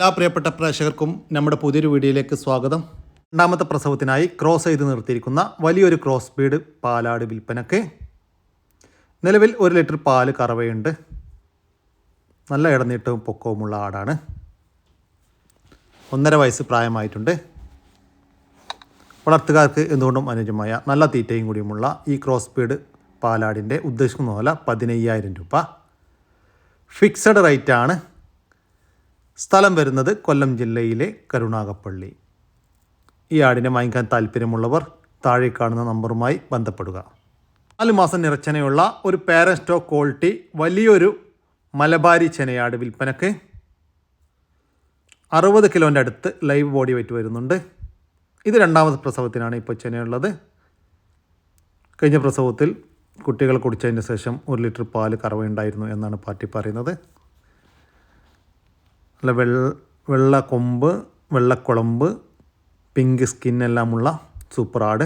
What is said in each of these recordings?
എല്ലാ പ്രിയപ്പെട്ട പ്രേക്ഷകർക്കും നമ്മുടെ പുതിയൊരു വീഡിയോയിലേക്ക് സ്വാഗതം. രണ്ടാമത്തെ പ്രസവത്തിനായി ക്രോസ് ചെയ്ത് നിർത്തിയിരിക്കുന്ന വലിയൊരു ക്രോസ് ബീഡ് പാലാട് വിൽപ്പനക്ക്. നിലവിൽ ഒരു ലിറ്റർ പാൽ കറവയുണ്ട്. നല്ല ഇടനീട്ടവും പൊക്കവുമുള്ള ആടാണ്. ഒന്നര വയസ്സ് പ്രായമായിട്ടുണ്ട്. വളർത്തുകാർക്ക് എന്തുകൊണ്ടും അനുയോജ്യമായ നല്ല തീറ്റയും കൂടിയുമുള്ള ഈ ക്രോസ് ബീഡ് പാലാടിന്റെ ഉദ്ദേശിക്കുന്ന പോലെ പതിനയ്യായിരം രൂപ. ഫിക്സഡ് റേറ്റാണ്. സ്ഥലം വരുന്നത് കൊല്ലം ജില്ലയിലെ കരുണാകപ്പള്ളി ഈ ആടിനെ വാങ്ങിക്കാൻ താല്പര്യമുള്ളവർ താഴെ കാണുന്ന നമ്പറുമായി ബന്ധപ്പെടുക. നാല് മാസം നിറച്ചനയുള്ള ഒരു പാരൻ സ്റ്റോക്ക് ക്വാളിറ്റി വലിയൊരു മലബാരി ചെനയാട് വിൽപ്പനക്ക് അറുപത് കിലോന്റെ അടുത്ത് ലൈവ് ബോഡി വെയിറ്റ് വരുന്നുണ്ട്. ഇത് രണ്ടാമത് പ്രസവത്തിനാണ് ഇപ്പോൾ ചെനയുള്ളത്. കഴിഞ്ഞ പ്രസവത്തിൽ കുട്ടികൾ കുടിച്ചതിന് ശേഷം ഒരു ലിറ്റർ പാൽ കറവയുണ്ടായിരുന്നു എന്നാണ് പാർട്ടി പറയുന്നത്. നല്ല വെള്ള വെള്ള കൊമ്പ് വെള്ളക്കുളമ്പ് പിങ്ക് സ്കിൻ എല്ലാമുള്ള സൂപ്പർ ആട്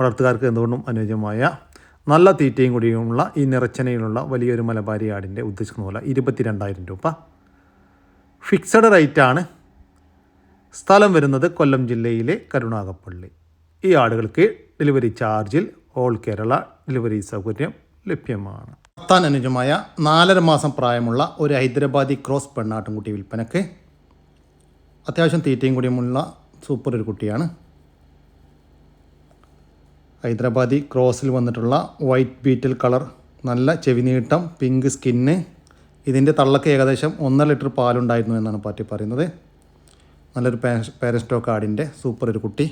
വളർത്തുകാർക്ക് എന്തുകൊണ്ടും അനുയോജ്യമായ നല്ല തീറ്റയും കൂടിയുമുള്ള ഈ നിറച്ചനയിലുള്ള വലിയൊരു മലബാരി ആടിന്റെ ഉദ്ദേശിക്കുന്ന പോലെ ഇരുപത്തിരണ്ടായിരം രൂപ. ഫിക്സഡ് റേറ്റാണ്. സ്ഥലം വരുന്നത് കൊല്ലം ജില്ലയിലെ കരുണാകപ്പള്ളി. ഈ ആടുകൾക്ക് ഡെലിവറി ചാർജിൽ ഓൾ കേരള ഡെലിവറി സൗകര്യം ലഭ്യമാണ്. നടത്താൻ അനുജമായ നാലര മാസം പ്രായമുള്ള ഒരു ഹൈദരാബാദി ക്രോസ് പെണ്ണാട്ടുംകുട്ടി വിൽപ്പനക്ക് അത്യാവശ്യം തീറ്റയും കൂടിയുമുള്ള സൂപ്പർ ഒരു കുട്ടിയാണ്. ഹൈദരാബാദി ക്രോസിൽ വന്നിട്ടുള്ള വൈറ്റ് ബീറ്റൽ കളർ നല്ല ചെവി നീട്ടം പിങ്ക് സ്കിന്ന് ഇതിന്റെ തള്ളക്ക് ഏകദേശം ഒന്നര ലിറ്റർ പാലുണ്ടായിരുന്നു എന്നാണ് പാർട്ടി പറയുന്നത്. നല്ലൊരു പേ സ്റ്റോക്ക് ആടിന്റെ സൂപ്പർ ഒരു കുട്ടി.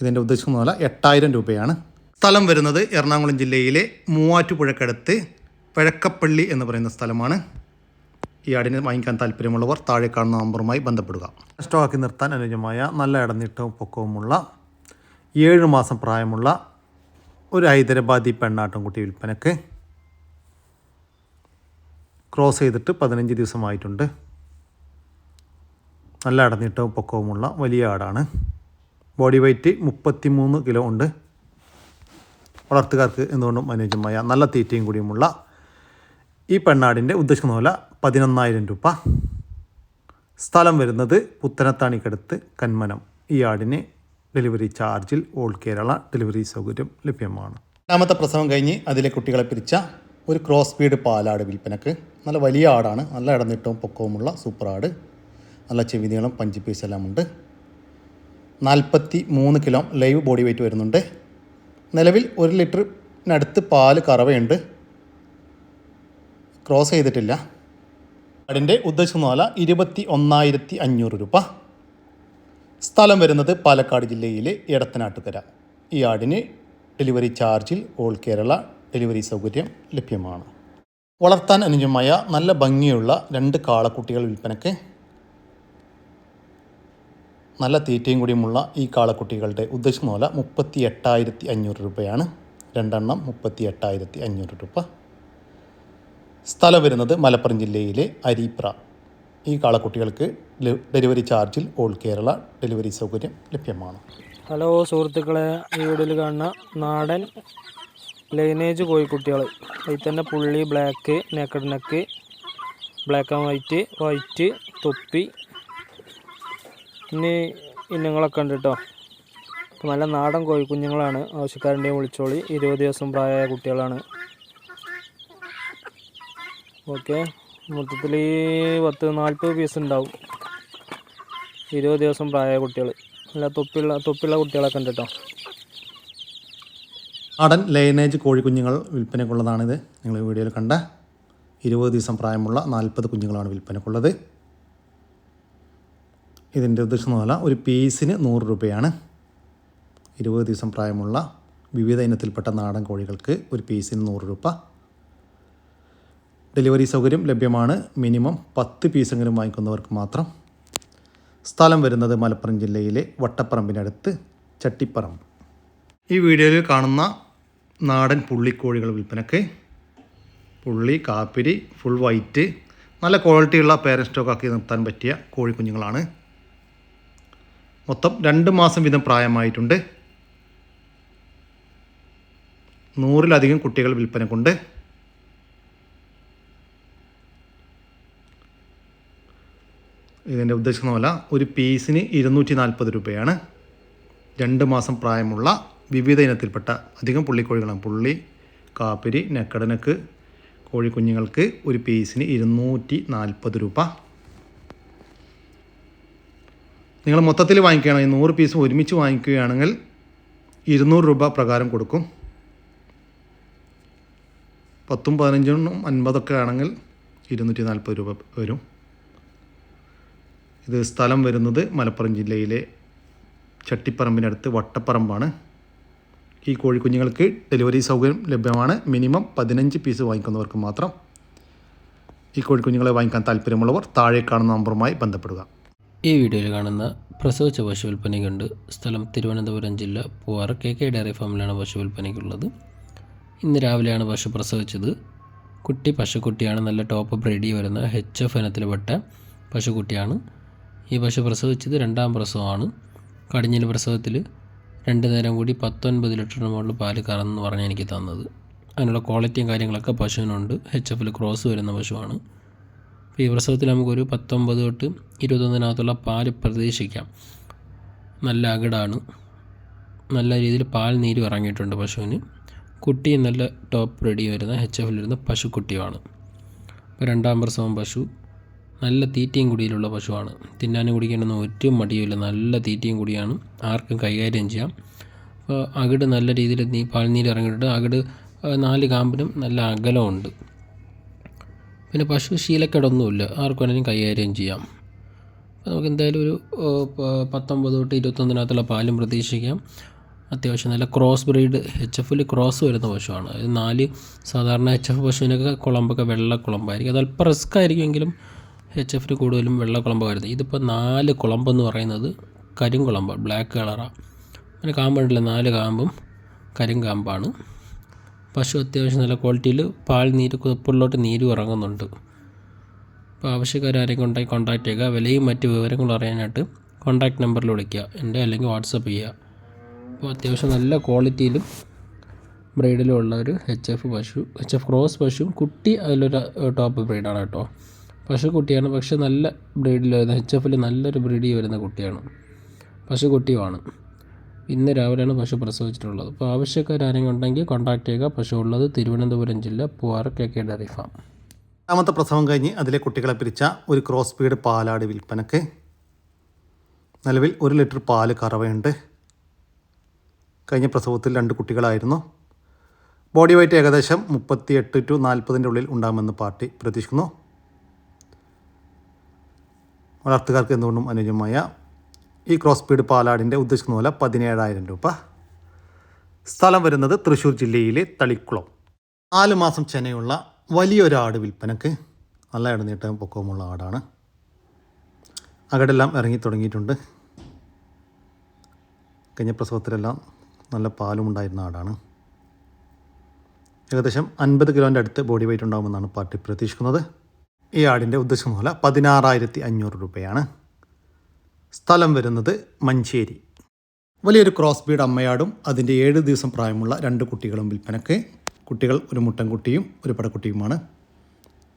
ഇതിന്റെ ഉദ്ദേശിക്കുന്ന പോലെ എട്ടായിരം രൂപയാണ്. സ്ഥലം വരുന്നത് എറണാകുളം ജില്ലയിലെ മൂവാറ്റുപുഴക്കടുത്ത് പഴക്കപ്പള്ളി എന്ന് പറയുന്ന സ്ഥലമാണ്. ഈ ആടിനെ വാങ്ങിക്കാൻ താല്പര്യമുള്ളവർ താഴെ കാണുന്ന നമ്പറുമായി ബന്ധപ്പെടുക. സ്റ്റോക്കി നിർത്താൻ അനുയോജ്യമായ നല്ല ഇടനീട്ടവും പൊക്കവുമുള്ള ഏഴ് മാസം പ്രായമുള്ള ഒരു ഹൈദരാബാദി പെണ്ണാട്ടുംകുട്ടി വിൽപ്പനക്ക് ക്രോസ് ചെയ്തിട്ട് പതിനഞ്ച് ദിവസമായിട്ടുണ്ട്. നല്ല അടനീട്ടവും പൊക്കവുമുള്ള വലിയ ആടാണ്. ബോഡി വെയ്റ്റ് മുപ്പത്തി മൂന്ന് കിലോ ഉണ്ട്. വളർത്തുകാർക്ക് എന്തുകൊണ്ടും അനുയോജ്യമായ നല്ല തീറ്റയും കൂടിയുമുള്ള ഈ പെണ്ണാടിന്റെ ഉദ്ദേശിക്കുന്ന പോലെ പതിനൊന്നായിരം രൂപ. സ്ഥലം വരുന്നത് പുത്തനത്താണിക്കടുത്ത് കന്മനം. ഈ ആടിന് ഡെലിവറി ചാർജിൽ ഓൾ കേരള ഡെലിവറി സൗകര്യം ലഭ്യമാണ്. രണ്ടാമത്തെ പ്രസവം കഴിഞ്ഞ് അതിലെ കുട്ടികളെ പിരിച്ച ഒരു ക്രോസ് ബീഡ് പാലാട് വിൽപ്പനക്ക്. നല്ല വലിയ ആടാണ്. നല്ല ഇടനീട്ടവും പൊക്കവുമുള്ള സൂപ്പർ ആട്. നല്ല ചെവിനീളം പഞ്ച് പീസ് എല്ലാം ഉണ്ട്. നാൽപ്പത്തി മൂന്ന് കിലോ ലൈവ് ബോഡി വെയിറ്റ് വരുന്നുണ്ട്. നിലവിൽ ഒരു ലിറ്ററിനടുത്ത് പാൽ കറവയുണ്ട്. ക്രോസ് ചെയ്തിട്ടില്ല. അതിന്റെ ഉദ്ദേശിക്കുന്ന ഇരുപത്തി ഒന്നായിരത്തി അഞ്ഞൂറ് രൂപ. സ്ഥലം വരുന്നത് പാലക്കാട് ജില്ലയിലെ എടത്തനാട്ടുകര. ഈ ആടിന് ഡെലിവറി ചാർജിൽ ഓൾ കേരള ഡെലിവറി സൗകര്യം ലഭ്യമാണ്. വളർത്താൻ അനുജമായ നല്ല ഭംഗിയുള്ള രണ്ട് കാളക്കുട്ടികൾ വിൽപ്പനയ്ക്ക് നല്ല തീറ്റയും കൂടിയുമുള്ള ഈ കാളക്കുട്ടികളുടെ ഉദ്ദേശിക്കുന്ന പോലെ മുപ്പത്തി എട്ടായിരത്തി അഞ്ഞൂറ് രൂപയാണ്. രണ്ടെണ്ണം മുപ്പത്തി എട്ടായിരത്തി അഞ്ഞൂറ് രൂപ. സ്ഥലം വരുന്നത് മലപ്പുറം ജില്ലയിലെ അരീപ്ര. ഈ കാളക്കുട്ടികൾക്ക് ഡെലിവറി ചാർജിൽ ഓൾ കേരള ഡെലിവറി സൗകര്യം ലഭ്യമാണ്. ഹലോ സുഹൃത്തുക്കളെ ഈ വീഡിയോയിൽ കാണുന്ന നാടൻ ലൈനേജ് കോഴിക്കുട്ടികൾ. അതിൽ തന്നെ പുള്ളി black naked neck black and white white തൊപ്പി ഇനി ഇനങ്ങളൊക്കെ ഉണ്ട് കേട്ടോ നല്ല നാടൻ കോഴിക്കുഞ്ഞുങ്ങളാണ് ആവശ്യക്കാരുണ്ടെങ്കിൽ വിളിച്ചോളി. ഇരുപത് ദിവസം പ്രായമായ കുട്ടികളാണ്. ഓക്കെ. മൊത്തത്തിൽ പത്ത് നാൽപ്പത് പീസ് ഉണ്ടാവും. ഇരുപത് ദിവസം പ്രായമായ കുട്ടികൾ. നല്ല തൊപ്പിയുള്ള തൊപ്പിയുള്ള കുട്ടികളൊക്കെ ഉണ്ട് കേട്ടോ നാടൻ ലൈനേജ് കോഴിക്കുഞ്ഞുങ്ങൾ വിൽപ്പനയ്ക്കുള്ളതാണിത്. നിങ്ങൾ വീഡിയോയിൽ കണ്ട ഇരുപത് ദിവസം പ്രായമുള്ള നാൽപ്പത് കുഞ്ഞുങ്ങളാണ് വിൽപ്പനയ്ക്കുള്ളത്. ഇതിന്റെ ഉദ്ദേശം എന്ന് പറഞ്ഞാൽ ഒരു പീസിന് നൂറ് രൂപയാണ്. ഇരുപത് ദിവസം പ്രായമുള്ള വിവിധ ഇനത്തിൽപ്പെട്ട നാടൻ കോഴികൾക്ക് ഒരു പീസിന് നൂറ് രൂപ. ഡെലിവറി സൗകര്യം ലഭ്യമാണ്. മിനിമം പത്ത് പീസെങ്കിലും വാങ്ങിക്കുന്നവർക്ക് മാത്രം. സ്ഥലം വരുന്നത് മലപ്പുറം ജില്ലയിലെ വട്ടപ്പറമ്പിനടുത്ത് ചട്ടിപ്പറമ്പ്. ഈ വീഡിയോയിൽ കാണുന്ന നാടൻ പുള്ളിക്കോഴികൾ വിൽപ്പനക്ക് പുള്ളി കാപ്പിരി ഫുൾ വൈറ്റ് നല്ല ക്വാളിറ്റിയുള്ള പേരൻ സ്റ്റോക്കാക്കി നിർത്താൻ പറ്റിയ കോഴിക്കുഞ്ഞുങ്ങളാണ്. മൊത്തം രണ്ട് മാസം വീതം പ്രായമായിട്ടുണ്ട്. നൂറിലധികം കുട്ടികൾ വിൽപ്പനക്കുണ്ട് ഇതിന്റെ ഉദ്ദേശിക്കുന്ന പോലെ ഒരു പീസിന് ഇരുന്നൂറ്റി നാൽപ്പത് രൂപയാണ്. രണ്ട് മാസം പ്രായമുള്ള വിവിധ ഇനത്തിൽപ്പെട്ട അധികം പുള്ളിക്കോഴികളാണ്. പുള്ളി കാപ്പിരി നെക്കടനക്ക് കോഴിക്കുഞ്ഞുങ്ങൾക്ക് ഒരു പീസിന് ഇരുന്നൂറ്റി നാൽപ്പത് രൂപ. നിങ്ങൾ മൊത്തത്തിൽ വാങ്ങിക്കുകയാണെങ്കിൽ നൂറ് പീസ് ഒരുമിച്ച് വാങ്ങിക്കുകയാണെങ്കിൽ ഇരുന്നൂറ് രൂപ പ്രകാരം കൊടുക്കും. പത്തും പതിനഞ്ചെണ്ണം അൻപതൊക്കെ ആണെങ്കിൽ ഇരുന്നൂറ്റി നാൽപ്പത് രൂപ വരും. ഇത് സ്ഥലം വരുന്നത് മലപ്പുറം ജില്ലയിലെ ചട്ടിപ്പറമ്പിനടുത്ത് വട്ടപ്പറമ്പാണ്. ഈ കോഴിക്കുഞ്ഞുങ്ങൾക്ക് ഡെലിവറി സൗകര്യം ലഭ്യമാണ്. മിനിമം പതിനഞ്ച് പീസ് വാങ്ങിക്കുന്നവർക്ക് മാത്രം ഈ കോഴിക്കുഞ്ഞുങ്ങളെ വാങ്ങിക്കാൻ താല്പര്യമുള്ളവർ താഴെ കാണുന്ന നമ്പറുമായി ബന്ധപ്പെടുക. ഈ വീഡിയോയിൽ കാണുന്ന പ്രസവിച്ച പശു വിൽപ്പനയ്ക്കുണ്ട് സ്ഥലം തിരുവനന്തപുരം ജില്ല പൂവാറ് കെ കെ ഡയറി ഫാമിലാണ് പശു വിൽപ്പനയ്ക്കുള്ളത് ഇന്ന് രാവിലെയാണ് പശു പ്രസവിച്ചത്. കുട്ടി പശുക്കുട്ടിയാണ് നല്ല ടോപ്പ് ബ്രീഡി വരുന്ന എച്ച് എഫ് ഇനത്തിൽപ്പെട്ട പശുക്കുട്ടിയാണ്. ഈ പശു പ്രസവിച്ചത് രണ്ടാം പ്രസവമാണ്. കടിഞ്ഞിൽ പ്രസവത്തിൽ രണ്ട് നേരം കൂടി പത്തൊൻപത് ലിറ്ററിന് മുകളിൽ പാൽ കറന്ന് പറഞ്ഞ് എനിക്ക് തന്നത്. അതിനുള്ള ക്വാളിറ്റിയും കാര്യങ്ങളൊക്കെ പശുവിനുണ്ട്. എച്ച് എഫിൽ ക്രോസ് വരുന്ന പശുവാണ്. അപ്പോൾ ഈ പ്രസവത്തിൽ നമുക്കൊരു പത്തൊമ്പത് തൊട്ട് ഇരുപത്തൊന്നിനകത്തുള്ള പാൽ പ്രതീക്ഷിക്കാം. നല്ല അകിടാണ്. നല്ല രീതിയിൽ പാൽ നീര് ഇറങ്ങിയിട്ടുണ്ട് പശുവിന്. കുട്ടി നല്ല ടോപ്പ് റെഡി വരുന്ന എച്ച് എഫിൽ വരുന്ന പശുക്കുട്ടിയുമാണ്. ഇപ്പോൾ രണ്ടാം പ്രസവം പശു. നല്ല തീറ്റയും കുടിയിലുള്ള പശുവാണ്. തിന്നാനും കുടിക്കാനൊന്നും ഒറ്റ മടിയുമില്ല. നല്ല തീറ്റയും കുടിയാണ്. ആർക്കും കൈകാര്യം ചെയ്യാം. അപ്പോൾ അകിട് നല്ല രീതിയിൽ നീ പാൽനീര് ഇറങ്ങിയിട്ടുണ്ട് അകിട് നാല് കാമ്പിനും നല്ല അകലമുണ്ട്. പിന്നെ പശു ശീലക്കേടൊന്നുമില്ല. ആർക്ക് വേണമെങ്കിലും കൈകാര്യം ചെയ്യാം. നമുക്ക് എന്തായാലും ഒരു പത്തൊമ്പത് തൊട്ട് ഇരുപത്തൊന്നിനകത്തുള്ള പാലും പ്രതീക്ഷിക്കാം. അത്യാവശ്യം നല്ല ക്രോസ് ബ്രീഡ് എച്ച് എഫിൽ ക്രോസ് വരുന്ന പശുവാണ്. അത് നാല് സാധാരണ എച്ച് എഫ് പശുവിനൊക്കെ കുളമ്പൊക്കെ വെള്ള കുളമ്പായിരിക്കും. അത് അല്പം റിസ്ക് ആയിരിക്കുമെങ്കിലും എച്ച് എഫിൽ കൂടുതലും വെള്ള കുളമ്പ് ഇതിപ്പോൾ നാല് കുളമ്പെന്ന് പറയുന്നത് കരിങ്കുളമ്പ് ബ്ലാക്ക് കളറാണ് പിന്നെ കാമ്പുണ്ടല്ലോ നാല് കാമ്പും കരിങ്കാമ്പാണ്. പശു അത്യാവശ്യം നല്ല ക്വാളിറ്റിയിൽ പാൽ നീര് കുപ്പുള്ളിലോട്ട് നീരും ഇറങ്ങുന്നുണ്ട്. അപ്പോൾ ആവശ്യക്കാരും കൊണ്ടായി കോൺടാക്ട് ചെയ്യുക. വിലയും മറ്റ് വിവരങ്ങളും അറിയാനായിട്ട് കോൺടാക്ട് നമ്പറിൽ വിളിക്കുക. എന്റെ അല്ലെങ്കിൽ വാട്സപ്പ് ചെയ്യുക. അപ്പോൾ അത്യാവശ്യം നല്ല ക്വാളിറ്റിയിലും ബ്രീഡിലും ഉള്ള ഒരു എച്ച് എഫ് പശു എച്ച് എഫ് ക്രോസ് പശു. കുട്ടി അതിലൊരു ടോപ്പ് ബ്രീഡാണ് കേട്ടോ. പശു കുട്ടിയാണ്. പക്ഷേ നല്ല ബ്രീഡിൽ വരുന്ന എച്ച് എഫിൽ നല്ലൊരു ബ്രീഡിൽ വരുന്ന കുട്ടിയാണ്. പശു കുട്ടിയുമാണ്. ഇന്ന് രാവിലെയാണ് പശു പ്രസവിച്ചിട്ടുള്ളത്. അപ്പോൾ ആവശ്യക്കാരെങ്കിലും ഉണ്ടെങ്കിൽ കോൺടാക്ട് ചെയ്യുക. പശു ഉള്ളത് തിരുവനന്തപുരം ജില്ല Poovar K K dairy farm. രണ്ടാമത്തെ പ്രസവം കഴിഞ്ഞ് അതിലെ കുട്ടികളെ പിരിച്ച ഒരു ക്രോസ് പീഡ് പാലാട് വിൽപ്പനക്ക് നിലവിൽ ഒരു ലിറ്റർ പാൽ കറവയുണ്ട്. കഴിഞ്ഞ പ്രസവത്തിൽ രണ്ട് കുട്ടികളായിരുന്നു. ബോഡി വെയ്റ്റ് ഏകദേശം മുപ്പത്തി എട്ട് ടു നാൽപ്പതിന്റെ ഉള്ളിൽ ഉണ്ടാകുമെന്ന് പാർട്ടി പ്രതീക്ഷിക്കുന്നു. വളർത്തുകാർക്ക് എന്തുകൊണ്ടും അനുയോജ്യമായ ഈ ക്രോസ് സ്പീഡ് പാലാടിന്റെ ഉദ്ദേശിക്കുന്ന പോലെ പതിനേഴായിരം രൂപ. സ്ഥലം വരുന്നത് തൃശ്ശൂർ ജില്ലയിലെ തളിക്കുളം. നാല് മാസം ചെനയുള്ള വലിയൊരു ആട് വിൽപ്പനക്ക് നല്ല ഇടനീട്ടം പൊക്കവുമുള്ള ആടാണ്. അകടെല്ലാം ഇറങ്ങി തുടങ്ങിയിട്ടുണ്ട്. കഴിഞ്ഞ പ്രസവത്തിലെല്ലാം നല്ല പാലും ഉണ്ടായിരുന്ന ആടാണ്. ഏകദേശം അൻപത് കിലോന്റെ അടുത്ത് ബോഡി വെയിറ്റ് ഉണ്ടാകുമെന്നാണ് പാർട്ടി പ്രതീക്ഷിക്കുന്നത്. ഈ ആടിന്റെ ഉദ്ദേശം പോലെ പതിനാറായിരത്തി അഞ്ഞൂറ് രൂപയാണ്. സ്ഥലം വരുന്നത് മഞ്ചേരി. വലിയൊരു ക്രോസ് ബീഡ് അമ്മയാടും അതിന്റെ ഏഴ് ദിവസം പ്രായമുള്ള രണ്ട് കുട്ടികളും വിൽപ്പനക്ക്. കുട്ടികൾ ഒരു മുട്ടൻകുട്ടിയും ഒരു പടക്കുട്ടിയുമാണ്.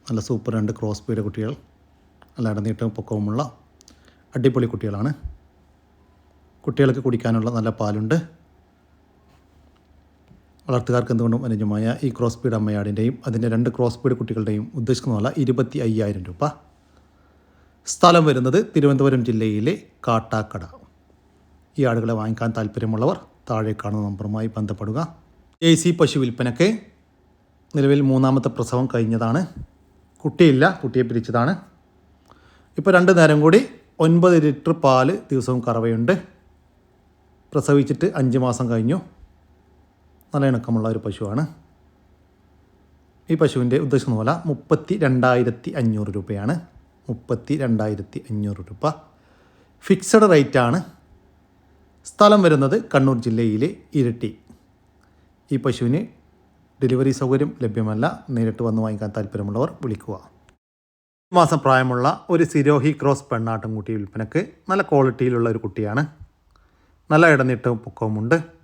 നല്ല സൂപ്പർ രണ്ട് ക്രോസ് ബീഡ് കുട്ടികൾ. നല്ല ഇടനീട്ടവും പൊക്കവുമുള്ള അടിപൊളി കുട്ടികളാണ്. കുട്ടികൾക്ക് കുടിക്കാനുള്ള നല്ല പാലുണ്ട്. വളർത്തുകാർക്ക് എന്തുകൊണ്ടും അനുജമായ ഈ ക്രോസ് ബീഡ് അമ്മയാടിന്റെയും അതിന്റെ രണ്ട് ക്രോസ് ബീഡ് കുട്ടികളുടെയും ഉദ്ദേശിക്കുന്ന പോലെ ഇരുപത്തി അയ്യായിരം രൂപ. സ്ഥലം വരുന്നത് തിരുവനന്തപുരം ജില്ലയിലെ കാട്ടാക്കട. ഈ ആടുകളെ വാങ്ങിക്കാൻ താല്പര്യമുള്ളവർ താഴെ കാണുന്ന നമ്പറുമായി ബന്ധപ്പെടുക. എ സി പശു വിൽപ്പനയ്ക്ക് നിലവിൽ മൂന്നാമത്തെ പ്രസവം കഴിഞ്ഞതാണ്. കുട്ടിയില്ല കുട്ടിയെ പിരിച്ചതാണ്. ഇപ്പോൾ രണ്ട് നേരം കൂടി ഒൻപത് ലിറ്റർ പാൽ ദിവസവും കറവയുണ്ട്. പ്രസവിച്ചിട്ട് അഞ്ച് മാസം കഴിഞ്ഞു. നല്ല ഇണക്കമുള്ള ഒരു പശുവാണ്. ഈ പശുവിന്റെ ഉദ്ദേശം പോലെ മുപ്പത്തി രണ്ടായിരത്തി അഞ്ഞൂറ് രൂപയാണ്. മുപ്പത്തി രണ്ടായിരത്തി അഞ്ഞൂറ് രൂപ ഫിക്സഡ് റേറ്റാണ് സ്ഥലം വരുന്നത് കണ്ണൂർ ജില്ലയിലെ ഇരട്ടി. ഈ പശുവിന് ഡെലിവറി സൗകര്യം ലഭ്യമല്ല. നേരിട്ട് വന്ന് വാങ്ങിക്കാൻ താല്പര്യമുള്ളവർ വിളിക്കുക. മാസം പ്രായമുള്ള ഒരു സിരോഹി ക്രോസ് പെണ്ണാട്ടുംകുട്ടി വിൽപ്പനക്ക് നല്ല ക്വാളിറ്റിയിലുള്ള ഒരു കുട്ടിയാണ്. നല്ല ഇടനീട്ടവും പൊക്കവുമുണ്ട്.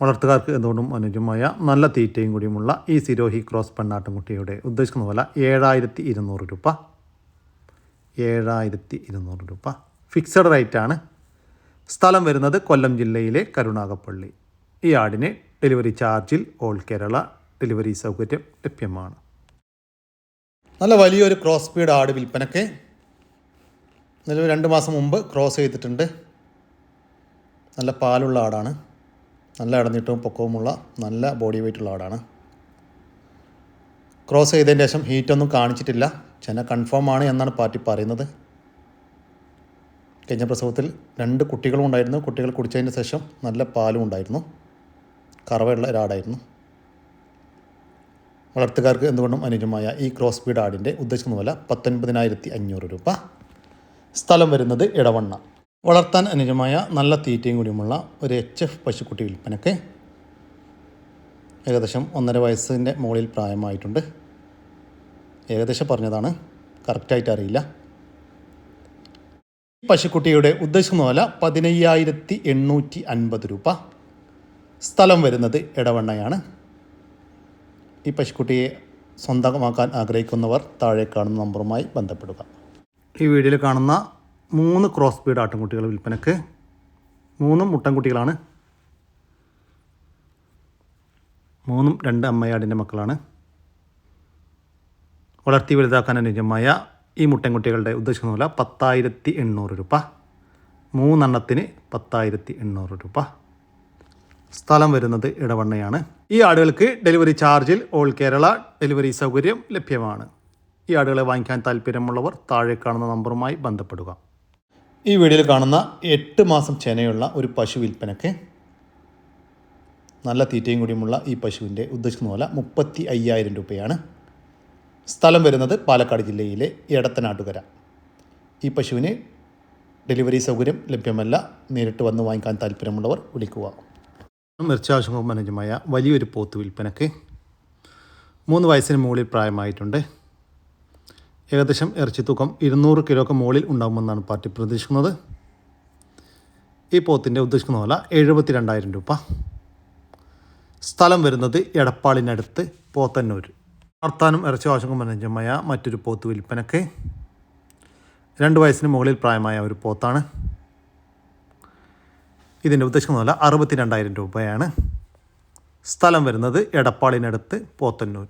വളർത്തുകാർക്ക് എന്തുകൊണ്ടും അനുജമായ നല്ല തീറ്റയും കൂടിയുമുള്ള ഈ സിരോഹി ക്രോസ് പെണ്ണാട്ടുംകുട്ടിയുടെ ഉദ്ദേശിക്കുന്ന പോലെ ഏഴായിരത്തി ഇരുന്നൂറ് രൂപ. ഏഴായിരത്തി ഇരുന്നൂറ് രൂപ ഫിക്സഡ് റേറ്റാണ് സ്ഥലം വരുന്നത് കൊല്ലം ജില്ലയിലെ കരുണാകപ്പള്ളി ഈ ആടിന് ഡെലിവറി ചാർജിൽ ഓൾ കേരള ഡെലിവറി സൗകര്യം ലഭ്യമാണ്. നല്ല വലിയൊരു ക്രോസ് സ്പീഡ് ആട് വിൽപ്പനയ്ക്ക് നിലവിൽ രണ്ട് മാസം മുമ്പ് ക്രോസ് ചെയ്തിട്ടുണ്ട്. നല്ല പാലുള്ള ആടാണ്. നല്ല ഇടനീട്ടവും പൊക്കവുമുള്ള നല്ല ബോഡി വെയിറ്റുള്ള ആടാണ്. ക്രോസ് ചെയ്തതിന് ശേഷം ഹീറ്റൊന്നും കാണിച്ചിട്ടില്ല. ചെന കൺഫേം ആണ് എന്നാണ് പാർട്ടി പറയുന്നത്. കഴിഞ്ഞ പ്രസവത്തിൽ രണ്ട് കുട്ടികളും ഉണ്ടായിരുന്നു. കുട്ടികൾ കുടിച്ചതിന് ശേഷം നല്ല പാലും ഉണ്ടായിരുന്നു. കറവയുള്ള ഒരാടായിരുന്നു. വളർത്തുകാർക്ക് എന്തുകൊണ്ടും അനുജമായ ഈ ക്രോസ് ബീഡ് ആടിന്റെ ഉദ്ദേശിക്കുന്ന വില പത്തൊൻപതിനായിരത്തി അഞ്ഞൂറ് രൂപ. സ്ഥലം വരുന്നത് ഇടവണ്ണ വളർത്താൻ അനുജമായ നല്ല തീറ്റയും കൂടിയുമുള്ള ഒരു എച്ച് എഫ് പശുക്കുട്ടി വിൽപ്പനയ്ക്ക് ഏകദേശം ഒന്നര വയസ്സിന്റെ മുകളിൽ പ്രായമായിട്ടുണ്ട്. ഏകദേശം പറഞ്ഞതാണ്. കറക്റ്റായിട്ട് അറിയില്ല. ഈ പശുക്കുട്ടിയുടെ ഉദ്ദേശിക്കുന്ന വില പതിനയ്യായിരത്തി എണ്ണൂറ്റി അൻപത് രൂപ സ്ഥലം വരുന്നത് ഇടവണ്ണയാണ് ഈ പശുക്കുട്ടിയെ സ്വന്തമാക്കാൻ ആഗ്രഹിക്കുന്നവർ താഴെ കാണുന്ന നമ്പറുമായി ബന്ധപ്പെടുക. ഈ വീഡിയോയിൽ കാണുന്ന മൂന്ന് ക്രോസ് ബീഡ് ആട്ടിൻകുട്ടികൾ വിൽപ്പനക്ക് മൂന്നും മുട്ടൻകുട്ടികളാണ്. മൂന്നും രണ്ട് അമ്മയാടിന്റെ മക്കളാണ്. വളർത്തി വലുതാക്കാൻ അനുയോജ്യമായ ഈ മുട്ടൻകുട്ടികളുടെ ഉദ്ദേശിക്കുന്ന വില പത്തായിരത്തി എണ്ണൂറ് രൂപ. മൂന്നെണ്ണത്തിന് പത്തായിരത്തി എണ്ണൂറ് രൂപ. സ്ഥലം വരുന്നത് ഇടവണ്ണയാണ്. ഈ ആടുകൾക്ക് ഡെലിവറി ചാർജിൽ ഓൾ കേരള ഡെലിവറി സൗകര്യം ലഭ്യമാണ്. ഈ ആടുകളെ വാങ്ങിക്കാൻ താല്പര്യമുള്ളവർ താഴെ കാണുന്ന നമ്പറുമായി ബന്ധപ്പെടുക. ഈ വീഡിയോയിൽ കാണുന്ന എട്ട് മാസം ചെനയുള്ള ഒരു പശു വിൽപ്പനയ്ക്ക് നല്ല തീറ്റയും കൂടിയുമുള്ള ഈ പശുവിന്റെ ഉദ്ദേശിക്കുന്ന പോലെ മുപ്പത്തി അയ്യായിരം രൂപയാണ്. സ്ഥലം വരുന്നത് പാലക്കാട് ജില്ലയിലെ എടത്തനാട്ടുകര. ഈ പശുവിന് ഡെലിവറി സൗകര്യം ലഭ്യമല്ല. നേരിട്ട് വന്ന് വാങ്ങിക്കാൻ താല്പര്യമുള്ളവർ വിളിക്കുക. മിർച്ചാവശ്യവും മനോജമായ വലിയൊരു പോത്ത് വിൽപ്പനയ്ക്ക് മൂന്ന് വയസ്സിന് മുകളിൽ പ്രായമായിട്ടുണ്ട്. ഏകദേശം ഇറച്ചി തൂക്കം ഇരുന്നൂറ് കിലോക്ക് മുകളിൽ ഉണ്ടാകുമെന്നാണ് പാർട്ടി പ്രതീക്ഷിക്കുന്നത്. ഈ പോത്തിന്റെ ഉദ്ദേശിക്കുന്ന പോലെ എഴുപത്തി രണ്ടായിരം രൂപ. സ്ഥലം വരുന്നത് എടപ്പാളിനടുത്ത് പോത്തന്നൂർ. വളർത്താനും ഇറച്ചി ആവശ്യവും മനോജമായ മറ്റൊരു പോത്ത് വിൽപ്പനക്ക് രണ്ട് വയസ്സിന് മുകളിൽ പ്രായമായ ഒരു പോത്താണ്. ഇതിന്റെ ഉദ്ദേശിക്കുന്ന പോലെ അറുപത്തി രണ്ടായിരം രൂപയാണ്. സ്ഥലം വരുന്നത് എടപ്പാളിനടുത്ത് പോത്തന്നൂർ.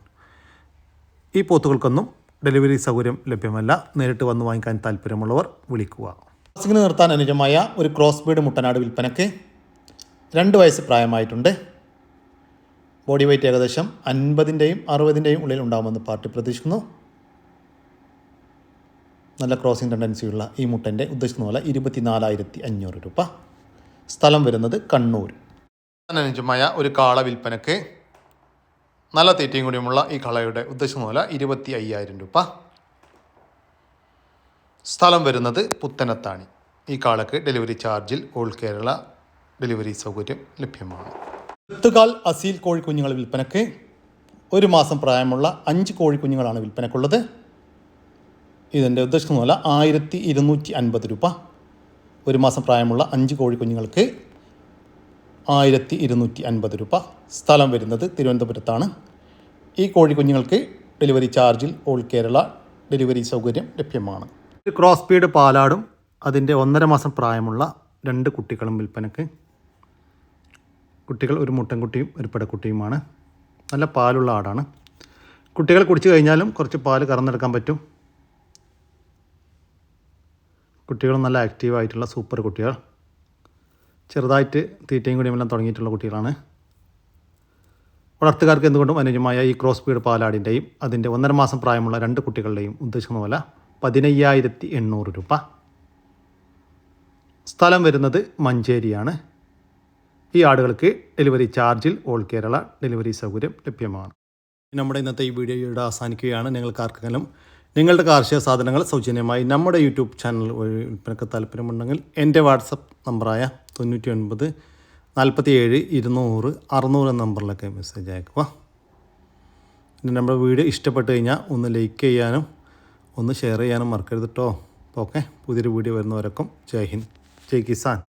ഈ പോത്തുകൾക്കൊന്നും ഡെലിവറി സൗകര്യം ലഭ്യമല്ല. നേരിട്ട് വന്ന് വാങ്ങിക്കാൻ താല്പര്യമുള്ളവർ വിളിക്കുക. ക്രോസിങ്ങിന് നിർത്താൻ അനുജമായ ഒരു ക്രോസ് ബീഡ് മുട്ടനാട് വിൽപ്പനയ്ക്ക് രണ്ട് വയസ്സ് പ്രായമായിട്ടുണ്ട്. ബോഡി വെയ്റ്റ് ഏകദേശം അൻപതിന്റെയും അറുപതിന്റെയും ഉള്ളിൽ ഉണ്ടാകുമെന്ന് പാർട്ടി പ്രതീക്ഷിക്കുന്നു. നല്ല ക്രോസിംഗ് ടെൻഡൻസിയുള്ള ഈ മുട്ടന്റെ ഉദ്ദേശിക്കുന്ന പോലെ ഇരുപത്തിനാലായിരത്തി അഞ്ഞൂറ് രൂപ. സ്ഥലം വരുന്നത് കണ്ണൂർ. അനുജമായ ഒരു കാള വിൽപ്പനയ്ക്ക് നല്ല തീറ്റയും കൂടിയുമുള്ള ഈ കളയുടെ ഉദ്ദേശം പോലെ ഇരുപത്തി അയ്യായിരം രൂപ. സ്ഥലം വരുന്നത് പുത്തനത്താണി. ഈ കാളക്ക് ഡെലിവറി ചാർജിൽ ഓൾ കേരള ഡെലിവറി സൗകര്യം ലഭ്യമാണ്. എത്തുകാൽ അസീൽ കോഴിക്കുഞ്ഞുങ്ങൾ വിൽപ്പനയ്ക്ക് ഒരു മാസം പ്രായമുള്ള അഞ്ച് കോഴിക്കുഞ്ഞുങ്ങളാണ് വിൽപ്പനക്കുള്ളത്. ഇതിന്റെ ഉദ്ദേശിക്കുന്ന പോലെ ആയിരത്തി ഇരുന്നൂറ്റി അൻപത് രൂപ. ഒരു മാസം പ്രായമുള്ള അഞ്ച് കോഴിക്കുഞ്ഞുങ്ങൾക്ക് ആയിരത്തി ഇരുന്നൂറ്റി അൻപത് രൂപ സ്ഥലം വരുന്നത് തിരുവനന്തപുരത്താണ്. ഈ കോഴിക്കുഞ്ഞുങ്ങൾക്ക് ഡെലിവറി ചാർജിൽ ഓൾ കേരള ഡെലിവറി സൗകര്യം ലഭ്യമാണ്. ഒരു ക്രോസ് പീഡ് പാലാടും അതിന്റെ ഒന്നര മാസം പ്രായമുള്ള രണ്ട് കുട്ടികളും വിൽപ്പനക്ക്. കുട്ടികൾ ഒരു മുട്ടൻകുട്ടിയും ഒരു പെടക്കുട്ടിയുമാണ്. നല്ല പാലുള്ള ആടാണ്. കുട്ടികൾ കുടിച്ചു കഴിഞ്ഞാലും കുറച്ച് പാൽ കറന്നെടുക്കാൻ പറ്റും. കുട്ടികൾ നല്ല ആക്റ്റീവായിട്ടുള്ള സൂപ്പർ കുട്ടികൾ. ചെറുതായിട്ട് തീറ്റയും കൂടിയുമെല്ലാം തുടങ്ങിയിട്ടുള്ള കുട്ടികളാണ്. വളർത്തുകാർക്ക് എന്തുകൊണ്ടും അനുജമായ ഈ ക്രോസ് ബീഡ് പാലാടിന്റെയും അതിന്റെ ഒന്നര മാസം പ്രായമുള്ള രണ്ട് കുട്ടികളുടെയും ഉദ്ദേശിക്കുന്ന പോലെ പതിനയ്യായിരത്തി എണ്ണൂറ് രൂപ. സ്ഥലം വരുന്നത് മഞ്ചേരിയാണ്. ഈ ആടുകൾക്ക് ഡെലിവറി ചാർജിൽ ഓൾ കേരള ഡെലിവറി സൗകര്യം ലഭ്യമാണ്. നമ്മുടെ ഇന്നത്തെ ഈ വീഡിയോ ഇവിടെ അവസാനിക്കുകയാണ്. നിങ്ങൾക്ക് ആർക്കെങ്കിലും നിങ്ങളുടെ കാർഷിക സാധനങ്ങൾ സൗജന്യമായി നമ്മുടെ യൂട്യൂബ് ചാനൽ വഴി വിൽപ്പനക്ക് താല്പര്യമുണ്ടെങ്കിൽ എന്റെ വാട്സപ്പ് നമ്പറായ തൊണ്ണൂറ്റി ഒൻപത് നാൽപ്പത്തി ഏഴ് ഇരുന്നൂറ് അറുന്നൂറ് എന്ന നമ്പറിലൊക്കെ മെസ്സേജ് അയക്കുക പിന്നെ നമ്മുടെ വീഡിയോ ഇഷ്ടപ്പെട്ട് കഴിഞ്ഞാൽ ഒന്ന് ലൈക്ക് ചെയ്യാനും ഒന്ന് ഷെയർ ചെയ്യാനും മറക്കരുത് കേട്ടോ ഓക്കെ. പുതിയൊരു വീഡിയോ വരുന്നവരൊക്കെ ജയ് ഹിന്ദ്. ജയ് കിസാൻ.